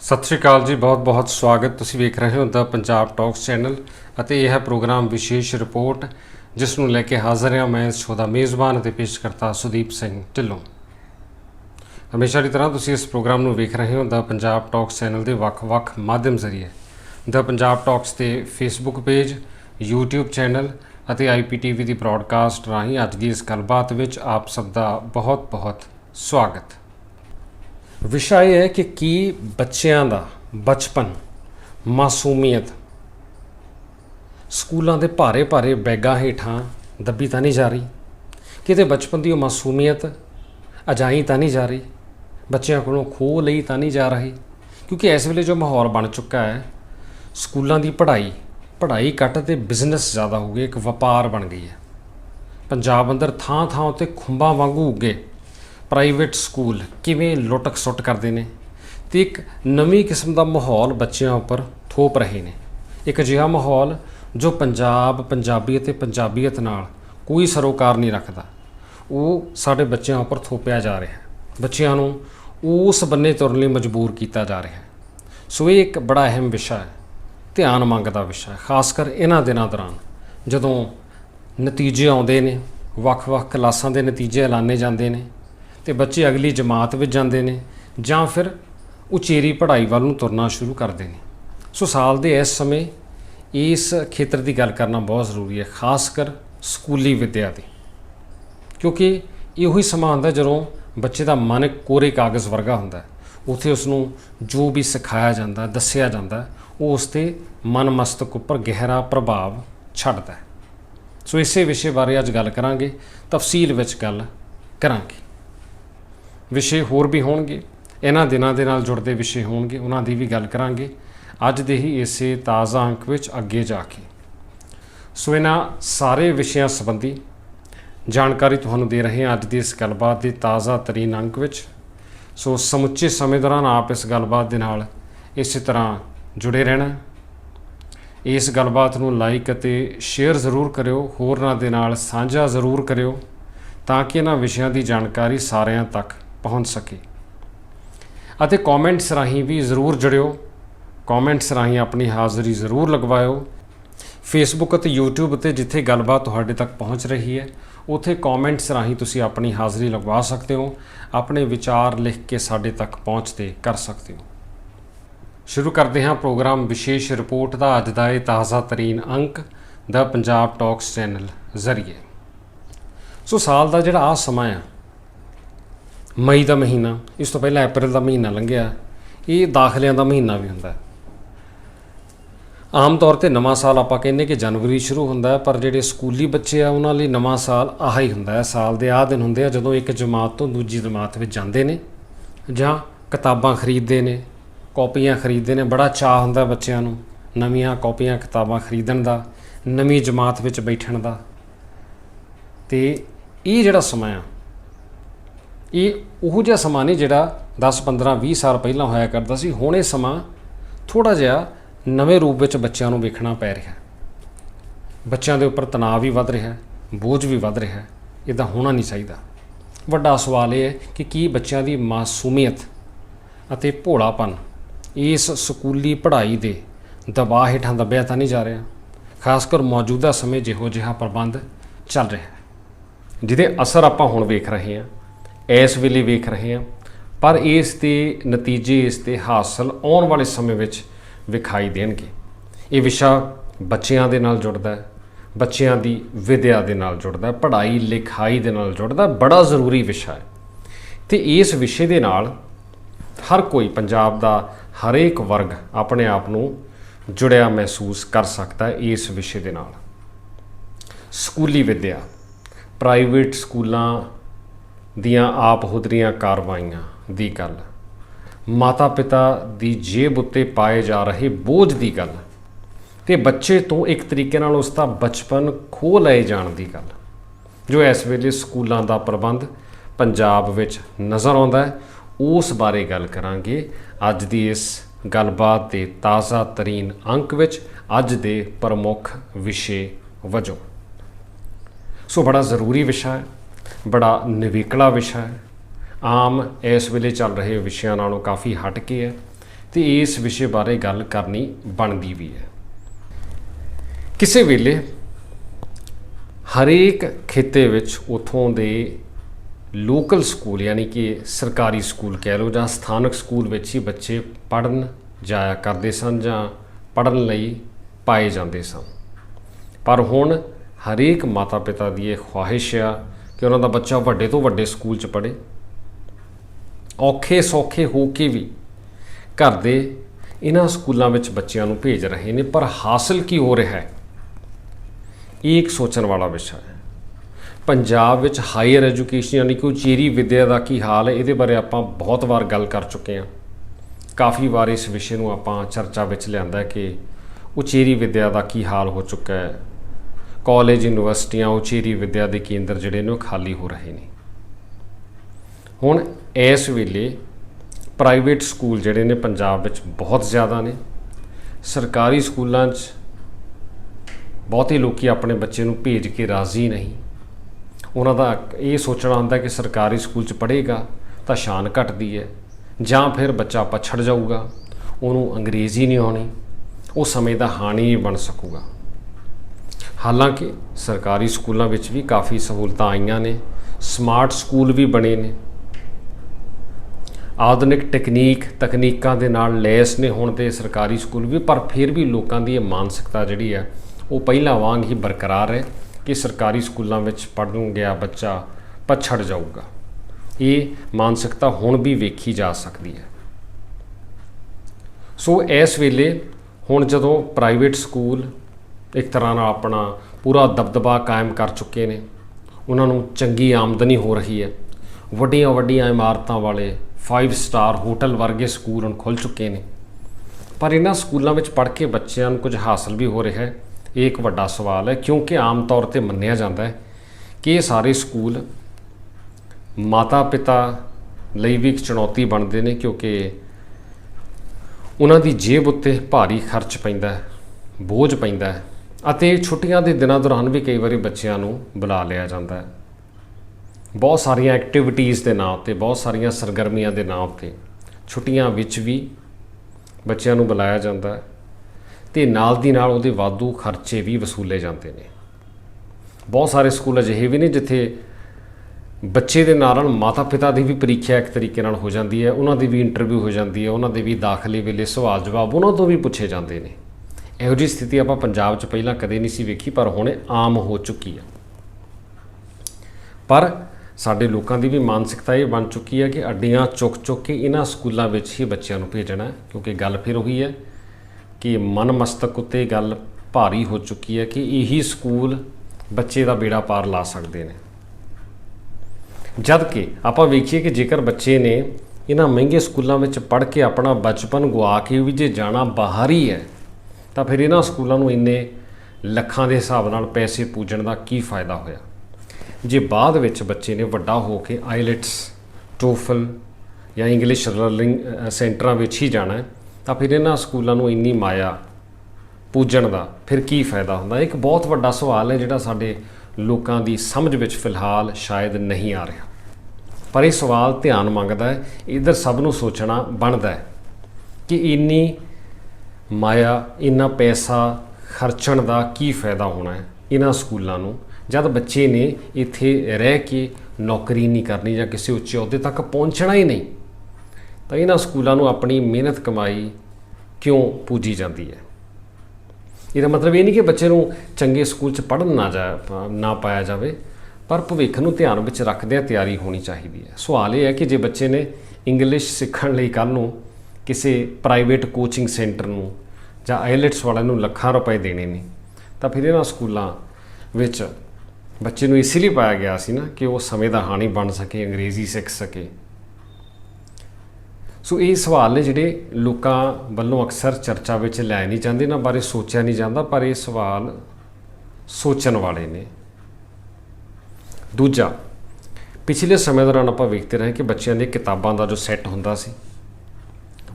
ਸਤਿ ਸ਼੍ਰੀ ਅਕਾਲ ਜੀ ਬਹੁਤ-ਬਹੁਤ ਸਵਾਗਤ। ਤੁਸੀਂ ਵੇਖ ਰਹੇ ਹੋ ਦਾ ਪੰਜਾਬ ਟਾਕਸ ਚੈਨਲ ਅਤੇ ਇਹ ਹੈ ਪ੍ਰੋਗਰਾਮ ਵਿਸ਼ੇਸ਼ ਰਿਪੋਰਟ, ਜਿਸ ਨੂੰ ਲੈ ਕੇ ਹਾਜ਼ਰ ਹਾਂ ਮੈਂ ਸੋਦਾ ਮੇਜ਼ਬਾਨ ਅਤੇ ਪੇਸ਼ਕਰਤਾ ਸੁਦੀਪ ਸਿੰਘ ਢਿੱਲੋਂ। ਹਮੇਸ਼ਾ ਦੀ ਤਰ੍ਹਾਂ ਤੁਸੀਂ ਇਸ ਪ੍ਰੋਗਰਾਮ ਨੂੰ ਵੇਖ ਰਹੇ ਹੋ ਦਾ ਪੰਜਾਬ ਟਾਕਸ ਚੈਨਲ ਦੇ ਵੱਖ-ਵੱਖ ਮਾਧਿਅਮ ਜ਼ਰੀਏ। ਦਾ ਪੰਜਾਬ ਟਾਕਸ ਤੇ ਫੇਸਬੁੱਕ ਪੇਜ YouTube ਚੈਨਲ ਅਤੇ IPTV ਦੀ ਬ੍ਰਾਡਕਾਸਟ ਰਾਹੀਂ ਅੱਜ ਦੀ ਇਸ ਗੱਲਬਾਤ ਵਿੱਚ ਆਪ ਸਭ ਦਾ ਬਹੁਤ-ਬਹੁਤ ਸਵਾਗਤ। ਵਿਸ਼ਾ ਇਹ ਹੈ ਕਿ ਕੀ ਬੱਚਿਆਂ ਦਾ ਬਚਪਨ, ਮਾਸੂਮੀਅਤ, ਸਕੂਲਾਂ ਦੇ ਭਾਰੇ ਭਾਰੇ ਬੈਗਾਂ ਹੇਠਾਂ ਦੱਬੀ ਤਾਂ ਨਹੀਂ ਜਾ ਰਹੀ, ਕਿਤੇ ਬਚਪਨ ਦੀ ਉਹ ਮਾਸੂਮੀਅਤ ਅਜਾਈ ਤਾਂ ਨਹੀਂ ਜਾ ਰਹੀ, ਬੱਚਿਆਂ ਕੋਲੋਂ ਖੋਹ ਲਈ ਤਾਂ ਨਹੀਂ ਜਾ ਰਹੀ, ਕਿਉਂਕਿ ਇਸ ਵੇਲੇ ਜੋ ਮਾਹੌਲ ਬਣ ਚੁੱਕਾ ਹੈ, ਸਕੂਲਾਂ ਦੀ ਪੜ੍ਹਾਈ ਪੜ੍ਹਾਈ ਘੱਟ ਤੇ ਬਿਜ਼ਨਸ ਜ਼ਿਆਦਾ ਹੋ ਗਿਆ ਇੱਕ ਵਪਾਰ ਬਣ ਗਈ ਹੈ। ਪੰਜਾਬ ਅੰਦਰ ਥਾਂ ਥਾਂ ਉੱਤੇ ਖੁੰਬਾਂ ਵਾਂਗੂ ਉੱਗੇ। ਪ੍ਰਾਈਵੇਟ ਸਕੂਲ ਕਿਵੇਂ ਲੁੱਟਕ ਸੁੱਟ ਕਰਦੇ ਨੇ ਤੇ ਇੱਕ ਨਵੀਂ ਕਿਸਮ ਦਾ ਮਾਹੌਲ ਬੱਚਿਆਂ ਉੱਪਰ ਥੋਪ ਰਹੇ ਨੇ। ਇੱਕ ਅਜਿਹਾ ਮਾਹੌਲ ਜੋ ਪੰਜਾਬ, ਪੰਜਾਬੀ ਅਤੇ ਪੰਜਾਬੀਅਤ ਨਾਲ ਕੋਈ ਸਰੋਕਾਰ ਨਹੀਂ ਰੱਖਦਾ, ਉਹ ਸਾਡੇ ਬੱਚਿਆਂ ਉੱਪਰ ਥੋਪਿਆ ਜਾ ਰਿਹਾ ਹੈ। ਬੱਚਿਆਂ ਨੂੰ ਉਸ ਬੰਨੇ ਤੁਰਨ ਲਈ ਮਜਬੂਰ ਕੀਤਾ ਜਾ ਰਿਹਾ ਹੈ। ਸੋ ਇਹ ਇੱਕ ਬੜਾ ਅਹਿਮ ਵਿਸ਼ਾ ਹੈ, ਧਿਆਨ ਮੰਗਦਾ ਵਿਸ਼ਾ ਹੈ ਖਾਸ ਕਰ ਇਹਨਾਂ ਦਿਨਾਂ ਦੌਰਾਨ ਜਦੋਂ ਨਤੀਜੇ ਆਉਂਦੇ ਨੇ, ਵੱਖ-ਵੱਖ ਕਲਾਸਾਂ ਦੇ ਨਤੀਜੇ ਐਲਾਨੇ ਜਾਂਦੇ ਨੇ ਤੇ ਬੱਚੇ ਅਗਲੀ ਜਮਾਤ ਵਿੱਚ ਜਾਂਦੇ ਨੇ ਜਾਂ ਫਿਰ ਉਚੇਰੀ ਪੜ੍ਹਾਈ ਵੱਲ ਨੂੰ ਤੁਰਨਾ ਸ਼ੁਰੂ ਕਰਦੇ ਨੇ। ਸੋ ਸਾਲ ਦੇ ਇਸ ਸਮੇਂ ਇਸ ਖੇਤਰ ਦੀ ਗੱਲ ਕਰਨਾ ਬਹੁਤ ਜ਼ਰੂਰੀ ਹੈ, ਖਾਸ ਕਰ ਸਕੂਲੀ ਵਿੱਦਿਆ ਦੀ। ਕਿਉਂਕਿ ਇਹੋ ਹੀ ਸਮਾਂ ਹੁੰਦਾ ਜਦੋਂ ਬੱਚੇ ਦਾ ਮਨ ਕੋਰੇ ਕਾਗਜ਼ ਵਰਗਾ ਹੁੰਦਾ ਹੈ। ਉਥੇ ਉਸ ਨੂੰ ਜੋ ਵੀ ਸਿਖਾਇਆ ਜਾਂਦਾ, ਦੱਸਿਆ ਜਾਂਦਾ, ਉਹ ਉਸ ਤੇ ਮਨ ਮਸਤਕ ਉੱਪਰ ਗਹਿਰਾ ਪ੍ਰਭਾਵ ਛੱਡਦਾ ਸੋ ਇਸੇ ਵਿਸ਼ੇ ਬਾਰੇ ਅੱਜ ਗੱਲ ਕਰਾਂਗੇ, ਤਫਸੀਲ ਵਿੱਚ ਗੱਲ ਕਰਾਂਗੇ। ਵਿਸ਼ੇ ਹੋਰ ਵੀ ਹੋਣਗੇ, ਇਹਨਾਂ ਦਿਨਾਂ ਦੇ ਨਾਲ ਜੁੜਦੇ ਵਿਸ਼ੇ ਹੋਣਗੇ, ਉਹਨਾਂ ਦੀ ਵੀ ਗੱਲ ਕਰਾਂਗੇ। ਅੱਜ ਦੇ ਹੀ ਇਸੇ ਤਾਜ਼ਾ ਅੰਕ ਵਿੱਚ ਅੱਗੇ ਜਾ ਕੇ। ਸੋ ਇਹਨਾਂ ਸਾਰੇ ਵਿਸ਼ਿਆਂ ਸੰਬੰਧੀ ਜਾਣਕਾਰੀ ਤੁਹਾਨੂੰ ਦੇ ਰਹੇ ਹਾਂ ਅੱਜ ਦੀ ਇਸ ਗੱਲਬਾਤ ਦੇ ਤਾਜ਼ਾ ਤਰੀਨ ਅੰਕ ਵਿੱਚ। ਸੋ ਸਮੁੱਚੇ ਸਮੇਂ ਦੌਰਾਨ ਆਪ ਇਸ ਗੱਲਬਾਤ ਦੇ ਨਾਲ ਇਸੇ ਤਰ੍ਹਾਂ ਜੁੜੇ ਰਹਿਣਾ। ਇਸ ਗੱਲਬਾਤ ਨੂੰ ਲਾਈਕ ਅਤੇ ਸ਼ੇਅਰ ਜ਼ਰੂਰ ਕਰਿਓ, ਹੋਰਨਾਂ ਦੇ ਨਾਲ ਸਾਂਝਾ ਜ਼ਰੂਰ ਕਰਿਓ, ਤਾਂ ਕਿ ਇਹਨਾਂ ਵਿਸ਼ਿਆਂ ਦੀ ਜਾਣਕਾਰੀ ਸਾਰਿਆਂ ਤੱਕ ਪਹੁੰਚ ਸਕੇ। ਅਤੇ ਕਮੈਂਟਸ ਰਾਹੀਂ ਵੀ ਜ਼ਰੂਰ ਜੁੜਿਓ। ਕਮੈਂਟਸ ਰਾਹੀਂ ਆਪਣੀ ਹਾਜ਼ਰੀ ਜ਼ਰੂਰ ਲਗਵਾਇਓ। ਫੇਸਬੁੱਕ ਅਤੇ YouTube ਤੇ ਜਿੱਥੇ ਗੱਲਬਾਤ ਤੁਹਾਡੇ ਤੱਕ ਪਹੁੰਚ ਰਹੀ ਹੈ, ਉਥੇ ਕਮੈਂਟਸ ਰਾਹੀਂ ਤੁਸੀਂ ਆਪਣੀ ਹਾਜ਼ਰੀ ਲਗਵਾ ਸਕਦੇ ਹੋ, ਆਪਣੇ ਵਿਚਾਰ ਲਿਖ ਕੇ ਸਾਡੇ ਤੱਕ ਪਹੁੰਚਦੇ ਕਰ ਸਕਦੇ ਹੋ। ਸ਼ੁਰੂ ਕਰਦੇ ਹਾਂ ਪ੍ਰੋਗਰਾਮ ਵਿਸ਼ੇਸ਼ ਰਿਪੋਰਟ ਦਾ ਅੱਜ ਦਾ ਇਹ ਤਾਜ਼ਾ ਤਰੀਨ ਅੰਕ, ਦਾ ਪੰਜਾਬ ਟਾਕਸ ਚੈਨਲ ਜ਼ਰੀਏ। ਸੋ ਸਾਲ ਦਾ ਜਿਹੜਾ ਆ ਸਮਾਂ ਆ ਮਈ ਦਾ ਮਹੀਨਾ, ਇਸ ਤੋਂ ਪਹਿਲਾਂ ਅਪ੍ਰੈਲ ਦਾ ਮਹੀਨਾ ਲੰਘਿਆ। ਇਹ ਦਾਖਲਿਆਂ ਦਾ ਮਹੀਨਾ ਵੀ ਹੁੰਦਾ ਆਮ ਤੌਰ ਤੇ ਨਵਾਂ ਸਾਲ ਆਪਾਂ ਕਹਿੰਦੇ ਕਿ ਜਨਵਰੀ ਸ਼ੁਰੂ ਹੁੰਦਾ ਪਰ ਜਿਹੜੇ ਸਕੂਲੀ ਬੱਚੇ ਆ, ਉਹਨਾਂ ਲਈ ਨਵਾਂ ਸਾਲ ਆਹ ਹੀ ਹੁੰਦਾ ਹੈ। ਸਾਲ ਦੇ ਆਹ ਦਿਨ ਹੁੰਦੇ ਆ, ਜਦੋਂ ਇੱਕ ਜਮਾਤ ਤੋਂ ਦੂਜੀ ਜਮਾਤ ਵਿੱਚ ਜਾਂਦੇ ਨੇ ਜਾਂ ਕਿਤਾਬਾਂ ਖਰੀਦਦੇ ਨੇ, ਕਾਪੀਆਂ ਖਰੀਦਦੇ ਨੇ। ਬੜਾ ਚਾਹ ਹੁੰਦਾ ਬੱਚਿਆਂ ਨੂੰ ਨਵੀਆਂ ਕਾਪੀਆਂ, ਕਿਤਾਬਾਂ ਖਰੀਦਣ ਦਾ, ਨਵੀਂ ਜਮਾਤ ਵਿੱਚ ਬੈਠਣ ਦਾ। ਤੇ ਇਹ ਜਿਹੜਾ ਸਮਾਂ ਆ ਇਹ ਉਹ ਜਿਹਾ ਸਮਾਂ ਨਹੀਂ ਜਿਹੜਾ 10 15 20 ਸਾਲ ਪਹਿਲਾਂ ਹੋਇਆ ਕਰਦਾ ਸੀ। ਹੁਣ ਇਹ ਸਮਾਂ ਥੋੜਾ ਜਿਹਾ ਨਵੇਂ ਰੂਪ ਵਿੱਚ ਬੱਚਿਆਂ ਨੂੰ ਵੇਖਣਾ ਪੈ ਰਿਹਾ। ਬੱਚਿਆਂ ਦੇ ਉੱਪਰ ਤਣਾਅ ਵੀ ਵੱਧ ਰਿਹਾ, ਬੋਝ ਵੀ ਵੱਧ ਰਿਹਾ। ਹੈ ਇਦਾਂ ਹੋਣਾ ਨਹੀਂ ਚਾਹੀਦਾ। ਵੱਡਾ ਸਵਾਲ ਇਹ ਹੈ ਕਿ ਕੀ ਬੱਚਿਆਂ ਦੀ ਮਾਸੂਮੀਅਤ ਅਤੇ ਭੋਲਾਪਨ ਇਸ ਸਕੂਲੀ ਪੜ੍ਹਾਈ ਦੇ ਦਬਾਅ ਹੇਠਾਂ ਦੱਬਿਆ ਤਾਂ ਨਹੀਂ ਜਾ ਰਿਹਾ? ਖਾਸ ਕਰ ਮੌਜੂਦਾ ਸਮੇਂ ਜਿਹੋ ਜਿਹਾ ਪ੍ਰਬੰਧ ਚੱਲ ਰਿਹਾ ਜਿਹਦੇ ਅਸਰ ਆਪਾਂ ਹੁਣ ਵੇਖ ਰਹੇ ਹਾਂ। ਇਸ ਵੇਲੇ ਵੇਖ ਰਹੇ ਹਾਂ। ਪਰ ਇਸ ਦੇ ਨਤੀਜੇ, ਇਸ ਦੇ ਹਾਸਲ ਆਉਣ ਵਾਲੇ ਸਮੇਂ ਵਿੱਚ ਵਿਖਾਈ ਦੇਣਗੇ। ਇਹ ਵਿਸ਼ਾ ਬੱਚਿਆਂ ਦੇ ਨਾਲ ਜੁੜਦਾ ਹੈ, ਬੱਚਿਆਂ ਦੀ ਵਿਦਿਆ ਦੇ ਨਾਲ ਜੁੜਦਾ ਪੜ੍ਹਾਈ, ਲਿਖਾਈ ਦੇ ਨਾਲ ਜੁੜਦਾ ਬੜਾ ਜ਼ਰੂਰੀ ਵਿਸ਼ਾ ਹੈ। ਤੇ ਇਸ ਵਿਸ਼ੇ ਦੇ ਨਾਲ ਹਰ ਕੋਈ ਪੰਜਾਬ ਦਾ ਹਰੇਕ ਵਰਗ ਆਪਣੇ ਆਪ ਨੂੰ ਜੁੜਿਆ ਮਹਿਸੂਸ ਕਰ ਸਕਦਾ ਹੈ ਇਸ ਵਿਸ਼ੇ ਦੇ ਨਾਲ। ਸਕੂਲੀ ਵਿਦਿਆ, ਪ੍ਰਾਈਵੇਟ ਸਕੂਲਾਂ ਦੀਆਂ ਆਪ ਹੁਦਰੀਆਂ ਕਾਰਵਾਈਆਂ ਦੀ ਗੱਲ। ਮਾਤਾ ਪਿਤਾ ਦੀ ਜੇਬ ਉੱਤੇ ਪਾਏ ਜਾ ਰਹੇ ਬੋਝ ਦੀ ਗੱਲ। ਤੇ ਬੱਚੇ ਤੋਂ ਇੱਕ ਤਰੀਕੇ ਨਾਲ ਉਸ ਦਾ ਬਚਪਨ ਖੋਹ ਲਏ ਜਾਣ ਦੀ ਗੱਲ। ਜੋ ਇਸ ਵੇਲੇ ਸਕੂਲਾਂ ਦਾ ਪ੍ਰਬੰਧ ਪੰਜਾਬ ਵਿੱਚ ਨਜ਼ਰ ਆਉਂਦਾ ਹੈ, ਉਸ ਬਾਰੇ ਗੱਲ ਕਰਾਂਗੇ ਅੱਜ ਦੀ ਇਸ ਗੱਲਬਾਤ ਦੇ ਤਾਜ਼ਾ ਤਰੀਨ ਅੰਕ ਵਿੱਚ ਅੱਜ ਦੇ ਪ੍ਰਮੁੱਖ ਵਿਸ਼ੇ ਵਜੋਂ। ਸੋ ਬੜਾ ਜ਼ਰੂਰੀ ਵਿਸ਼ਾ ਹੈ। ਬੜਾ ਨਿਵੇਕਲਾ ਵਿਸ਼ਾ ਹੈ। ਆਮ ਇਸ ਵੇਲੇ ਚੱਲ ਰਹੇ ਵਿਸ਼ਿਆਂ ਨਾਲੋਂ ਕਾਫੀ ਹਟ ਕੇ ਹੈ ਤੇ ਇਸ ਵਿਸ਼ੇ ਬਾਰੇ ਗੱਲ ਕਰਨੀ ਬਣਦੀ ਵੀ ਹੈ। ਕਿਸੇ ਵੇਲੇ ਹਰੇਕ ਖਿੱਤੇ ਵਿੱਚ ਉਥੋਂ ਦੇ ਲੋਕਲ ਸਕੂਲ ਯਾਨੀ ਕਿ ਸਰਕਾਰੀ ਸਕੂਲ ਕਹਿ ਲਓ ਜਾਂ ਸਥਾਨਕ ਸਕੂਲ ਵਿੱਚ ਹੀ ਬੱਚੇ ਪੜਨ ਜਾਇਆ ਕਰਦੇ ਸਨ ਜਾਂ ਪੜਨ ਲਈ ਪਾਏ ਜਾਂਦੇ ਸਨ। ਪਰ ਹੁਣ ਹਰੇਕ ਮਾਤਾ ਪਿਤਾ ਦੀ ਇਹ ਖੁਆਇਸ਼ ਆ ਕਿ ਉਹਨਾਂ ਦਾ ਬੱਚਾ ਵੱਡੇ ਤੋਂ ਵੱਡੇ ਸਕੂਲ 'ਚ ਪੜ੍ਹੇ। ਔਖੇ ਸੌਖੇ ਹੋ ਕੇ ਵੀ ਘਰ ਦੇ ਇਹਨਾਂ ਸਕੂਲਾਂ ਵਿੱਚ ਬੱਚਿਆਂ ਨੂੰ ਭੇਜ ਰਹੇ ਨੇ, ਪਰ ਹਾਸਲ ਕੀ ਹੋ ਰਿਹਾ ਹੈ? ਇਹ ਇੱਕ ਸੋਚਣ ਵਾਲਾ ਵਿਸ਼ਾ ਹੈ। ਪੰਜਾਬ ਵਿੱਚ ਹਾਇਰ ਐਜੂਕੇਸ਼ਨ ਯਾਨੀ ਕਿ ਉਚੇਰੀ ਵਿੱਦਿਆ ਦਾ ਕੀ ਹਾਲ ਹੈ, ਇਹਦੇ ਬਾਰੇ ਆਪਾਂ ਬਹੁਤ ਵਾਰ ਗੱਲ ਕਰ ਚੁੱਕੇ ਹਾਂ। ਕਾਫੀ ਵਾਰ ਇਸ ਵਿਸ਼ੇ ਨੂੰ ਆਪਾਂ ਚਰਚਾ ਵਿੱਚ ਲਿਆਂਦਾ ਕਿ ਉਚੇਰੀ ਵਿੱਦਿਆ ਦਾ ਕੀ ਹਾਲ ਹੋ ਚੁੱਕਾ ਹੈ। ਕਾਲਜ, ਯੂਨੀਵਰਸਿਟੀਆਂ, ਉਚੇਰੀ ਵਿੱਦਿਆ ਦੇ ਕੇਂਦਰ ਜਿਹੜੇ ਨੇ ਉਹ ਖਾਲੀ ਹੋ ਰਹੇ ਨੇ। ਹੁਣ ਇਸ ਵੇਲੇ ਪ੍ਰਾਈਵੇਟ ਸਕੂਲ ਜਿਹੜੇ ਨੇ ਪੰਜਾਬ ਵਿੱਚ ਬਹੁਤ ਜ਼ਿਆਦਾ ਨੇ। ਸਰਕਾਰੀ ਸਕੂਲਾਂ 'ਚ ਬਹੁਤੇ ਲੋਕੀ ਆਪਣੇ ਬੱਚੇ ਨੂੰ ਭੇਜ ਕੇ ਰਾਜ਼ੀ ਨਹੀਂ। ਉਹਨਾਂ ਦਾ ਇਹ ਸੋਚਣਾ ਹੁੰਦਾ ਕਿ ਸਰਕਾਰੀ ਸਕੂਲ 'ਚ ਪੜ੍ਹੇਗਾ ਤਾਂ ਸ਼ਾਨ ਘਟਦੀ ਹੈ ਜਾਂ ਫਿਰ ਬੱਚਾ ਪਛੜ ਜਾਊਗਾ, ਉਹਨੂੰ ਅੰਗਰੇਜ਼ੀ ਨਹੀਂ ਆਉਣੀ, ਉਹ ਸਮੇਂ ਦਾ ਹਾਣੀ ਬਣ ਸਕੂਗਾ। ਹਾਲਾਂਕਿ ਸਰਕਾਰੀ ਸਕੂਲਾਂ ਵਿੱਚ ਵੀ ਕਾਫੀ ਸਹੂਲਤਾਂ ਆਈਆਂ ਨੇ ਸਮਾਰਟ ਸਕੂਲ ਵੀ ਬਣੇ ਨੇ। ਆਧੁਨਿਕ ਟੈਕਨੀਕ ਤਕਨੀਕਾਂ ਦੇ ਨਾਲ ਲੈਸ ਨੇ ਹੁਣ ਤੇ ਸਰਕਾਰੀ ਸਕੂਲ ਵੀ, ਪਰ ਫਿਰ ਵੀ ਲੋਕਾਂ ਦੀ ਇਹ ਮਾਨਸਿਕਤਾ ਜਿਹੜੀ ਹੈ, ਉਹ ਪਹਿਲਾਂ ਵਾਂਗ ਹੀ ਬਰਕਰਾਰ ਹੈ ਕਿ ਸਰਕਾਰੀ ਸਕੂਲਾਂ ਵਿੱਚ ਪੜ੍ਹਨ ਗਿਆ ਬੱਚਾ ਪਛੜ ਜਾਊਗਾ। ਇਹ ਮਾਨਸਿਕਤਾ ਹੁਣ ਵੀ ਵੇਖੀ ਜਾ ਸਕਦੀ ਹੈ। ਸੋ ਇਸ ਵੇਲੇ ਹੁਣ ਜਦੋਂ ਪ੍ਰਾਈਵੇਟ ਸਕੂਲ ਇੱਕ ਤਰ੍ਹਾਂ ਨਾਲ ਆਪਣਾ ਪੂਰਾ ਦਬਦਬਾ ਕਾਇਮ ਕਰ ਚੁੱਕੇ ਨੇ। ਉਹਨਾਂ ਨੂੰ ਚੰਗੀ ਆਮਦਨੀ ਹੋ ਰਹੀ ਹੈ। ਵੱਡੀਆਂ ਵੱਡੀਆਂ ਇਮਾਰਤਾਂ ਵਾਲੇ 5 ਸਟਾਰ ਹੋਟਲ ਵਰਗੇ ਸਕੂਲ ਹੁਣ ਖੁੱਲ ਚੁੱਕੇ ਨੇ। ਪਰ ਇਹਨਾਂ ਸਕੂਲਾਂ ਵਿੱਚ ਪੜ੍ਹ ਕੇ ਬੱਚਿਆਂ ਨੂੰ ਕੁਝ ਹਾਸਲ ਵੀ ਹੋ ਰਿਹਾ ਹੈ। ਇਹ ਇੱਕ ਵੱਡਾ ਸਵਾਲ ਹੈ, ਕਿਉਂਕਿ ਆਮ ਤੌਰ ਤੇ ਮੰਨਿਆ ਜਾਂਦਾ ਹੈ ਕਿ ਇਹ ਸਾਰੇ ਸਕੂਲ ਮਾਤਾ ਪਿਤਾ ਲਈ ਵੀ ਇੱਕ ਚੁਣੌਤੀ ਬਣਦੇ ਨੇ, ਕਿਉਂਕਿ ਉਹਨਾਂ ਦੀ ਜੇਬ ਉੱਤੇ ਭਾਰੀ ਖਰਚ ਪੈਂਦਾ ਹੈ, ਬੋਝ ਪੈਂਦਾ ਹੈ। ਅਤੇ ਛੁੱਟੀਆਂ ਦੇ ਦਿਨਾਂ ਦੌਰਾਨ ਵੀ ਕਈ ਵਾਰੀ ਬੱਚਿਆਂ ਨੂੰ ਬੁਲਾ ਲਿਆ ਜਾਂਦਾ ਹੈ। ਬਹੁਤ ਸਾਰੀਆਂ ਐਕਟੀਵਿਟੀਆਂ ਦੇ ਨਾਂ ਉੱਤੇ, ਬਹੁਤ ਸਾਰੀਆਂ ਸਰਗਰਮੀਆਂ ਦੇ ਨਾਂ ਉੱਤੇ ਛੁੱਟੀਆਂ ਵਿੱਚ ਵੀ ਬੱਚਿਆਂ ਨੂੰ ਬੁਲਾਇਆ ਜਾਂਦਾ ਹੈ ਤੇ ਨਾਲ ਦੀ ਨਾਲ ਉਹਦੇ ਵਾਧੂ ਖਰਚੇ ਵੀ ਵਸੂਲੇ ਜਾਂਦੇ ਨੇ। ਬਹੁਤ ਸਾਰੇ ਸਕੂਲ ਅਜਿਹੇ ਵੀ ਨੇ ਜਿੱਥੇ ਬੱਚੇ ਦੇ ਨਾਲ ਨਾਲ ਮਾਤਾ ਪਿਤਾ ਦੀ ਵੀ ਪ੍ਰੀਖਿਆ ਇੱਕ ਤਰੀਕੇ ਨਾਲ ਹੋ ਜਾਂਦੀ ਹੈ, ਉਹਨਾਂ ਦੀ ਵੀ ਇੰਟਰਵਿਊ ਹੋ ਜਾਂਦੀ ਹੈ, ਉਹਨਾਂ ਦੇ ਵੀ ਦਾਖਲੇ ਵੇਲੇ ਸਵਾਲ ਜਵਾਬ ਉਹਨਾਂ ਤੋਂ ਵੀ ਪੁੱਛੇ ਜਾਂਦੇ ਨੇ। ਇਹੋ ਜਿਹੀ ਸਥਿਤੀ ਆਪਾਂ ਪੰਜਾਬ 'ਚ ਪਹਿਲਾਂ ਕਦੇ ਨਹੀਂ ਸੀ ਵੇਖੀ, ਪਰ ਹੁਣ ਆਮ ਹੋ ਚੁੱਕੀ ਹੈ ਪਰ ਸਾਡੇ ਲੋਕਾਂ ਦੀ ਵੀ ਮਾਨਸਿਕਤਾ ਇਹ ਬਣ ਚੁੱਕੀ ਹੈ ਕਿ ਅੱਡੀਆਂ ਚੁੱਕ ਚੁੱਕ ਕੇ ਇਹਨਾਂ ਸਕੂਲਾਂ ਵਿੱਚ ਹੀ ਬੱਚਿਆਂ ਨੂੰ ਭੇਜਣਾ ਕਿਉਂਕਿ ਗੱਲ ਫਿਰ ਉਹੀ ਹੈ ਕਿ ਮਨ ਮਸਤਕ ਉੱਤੇ ਗੱਲ ਭਾਰੀ ਹੋ ਚੁੱਕੀ ਹੈ ਕਿ ਇਹੀ ਸਕੂਲ ਬੱਚੇ ਦਾ ਬੇੜਾ ਪਾਰ ਲਾ ਸਕਦੇ ਨੇ। ਜਦ ਕਿ ਆਪਾਂ ਵੇਖੀਏ ਕਿ ਜੇਕਰ ਬੱਚੇ ਨੇ ਇਹਨਾਂ ਮਹਿੰਗੇ ਸਕੂਲਾਂ ਵਿੱਚ ਪੜ੍ਹ ਕੇ ਆਪਣਾ ਬਚਪਨ ਗਵਾ ਕੇ ਵੀ ਜੇ ਜਾਣਾ ਬਾਹਰ ਹੀ ਹੈ ਤਾਂ ਫਿਰ ਇਹਨਾਂ ਸਕੂਲਾਂ ਨੂੰ ਇੰਨੇ ਲੱਖਾਂ ਦੇ ਹਿਸਾਬ ਨਾਲ ਪੈਸੇ ਪੂਜਣ ਦਾ ਕੀ ਫਾਇਦਾ ਹੋਇਆ? ਜੇ ਬਾਅਦ ਵਿੱਚ ਬੱਚੇ ਨੇ ਵੱਡਾ ਹੋ ਕੇ ਆਈਲੈਟਸ, ਟੋਫਲ ਜਾਂ ਇੰਗਲਿਸ਼ ਲਰਨਿੰਗ ਸੈਂਟਰਾਂ ਵਿੱਚ ਹੀ ਜਾਣਾ ਤਾਂ ਫਿਰ ਇਹਨਾਂ ਸਕੂਲਾਂ ਨੂੰ ਇੰਨੀ ਮਾਇਆ ਪੂਜਣ ਦਾ ਫਿਰ ਕੀ ਫਾਇਦਾ ਹੁੰਦਾ? ਇੱਕ ਬਹੁਤ ਵੱਡਾ ਸਵਾਲ ਹੈ ਜਿਹੜਾ ਸਾਡੇ ਲੋਕਾਂ ਦੀ ਸਮਝ ਵਿੱਚ ਫਿਲਹਾਲ ਸ਼ਾਇਦ ਨਹੀਂ ਆ ਰਿਹਾ। ਪਰ ਇਹ ਸਵਾਲ ਧਿਆਨ ਮੰਗਦਾ ਹੈ, ਇਧਰ ਸਭ ਨੂੰ ਸੋਚਣਾ ਬਣਦਾ ਹੈ ਕਿ ਇੰਨੀ ਮਾਇਆ ਇੰਨਾ ਪੈਸਾ ਖਰਚਣ ਦਾ ਕੀ ਫਾਇਦਾ ਹੋਣਾ ਹੈ? ਇਹਨਾਂ ਸਕੂਲਾਂ ਨੂੰ। ਜਦ ਬੱਚੇ ਨੇ ਇੱਥੇ ਰਹਿ ਕੇ ਨੌਕਰੀ ਨਹੀਂ ਕਰਨੀ ਜਾਂ ਕਿਸੇ ਉੱਚੇ ਅਹੁਦੇ ਤੱਕ ਪਹੁੰਚਣਾ ਹੀ ਨਹੀਂ, ਤਾਂ ਇਹਨਾਂ ਸਕੂਲਾਂ ਨੂੰ ਆਪਣੀ ਮਿਹਨਤ ਕਮਾਈ ਕਿਉਂ ਪੂਜੀ ਜਾਂਦੀ ਹੈ? ਇਹਦਾ ਮਤਲਬ ਇਹ ਨਹੀਂ ਕਿ ਬੱਚੇ ਨੂੰ ਚੰਗੇ ਸਕੂਲ 'ਚ ਪੜ੍ਹਨ ਨਾ ਜਾ, ਨਾ ਪਾਇਆ ਜਾਵੇ, ਪਰ ਭਵਿੱਖ ਨੂੰ ਧਿਆਨ ਵਿੱਚ ਰੱਖਦਿਆਂ ਤਿਆਰੀ ਹੋਣੀ ਚਾਹੀਦੀ ਹੈ। ਸਵਾਲ ਇਹ ਹੈ ਕਿ ਜੇ ਬੱਚੇ ਨੇ ਇੰਗਲਿਸ਼ ਸਿੱਖਣ ਲਈ ਕੱਲ ਨੂੰ ਕਿਸੇ ਪ੍ਰਾਈਵੇਟ ਕੋਚਿੰਗ ਸੈਂਟਰ ਨੂੰ ਜਾਂ ਆਈਲੈਟਸ ਵਾਲਿਆਂ ਨੂੰ ਲੱਖਾਂ ਰੁਪਏ ਦੇਣੇ ਨੇ, ਤਾਂ ਫਿਰ ਇਹਨਾਂ ਸਕੂਲਾਂ ਵਿੱਚ ਬੱਚੇ ਨੂੰ ਇਸ ਲਈ ਪਾਇਆ ਗਿਆ ਸੀ ਨਾ ਕਿ ਉਹ ਸਮੇਂ ਦਾ ਹਾਣੀ ਬਣ ਸਕੇ, ਅੰਗਰੇਜ਼ੀ ਸਿੱਖ ਸਕੇ। ਸੋ ਇਹ ਸਵਾਲ ਨੇ ਜਿਹੜੇ ਲੋਕਾਂ ਵੱਲੋਂ ਅਕਸਰ ਚਰਚਾ ਵਿੱਚ ਲੈ ਨਹੀਂ ਜਾਂਦੇ, ਇਹਨਾਂ ਬਾਰੇ ਸੋਚਿਆ ਨਹੀਂ ਜਾਂਦਾ, ਪਰ ਇਹ ਸਵਾਲ ਸੋਚਣ ਵਾਲੇ ਨੇ। ਦੂਜਾ, ਪਿਛਲੇ ਸਮੇਂ ਦੌਰਾਨ ਆਪਾਂ ਵੇਖਦੇ ਰਹੇ ਕਿ ਬੱਚਿਆਂ ਦੇ ਕਿਤਾਬਾਂ ਦਾ ਜੋ ਸੈੱਟ ਹੁੰਦਾ ਸੀ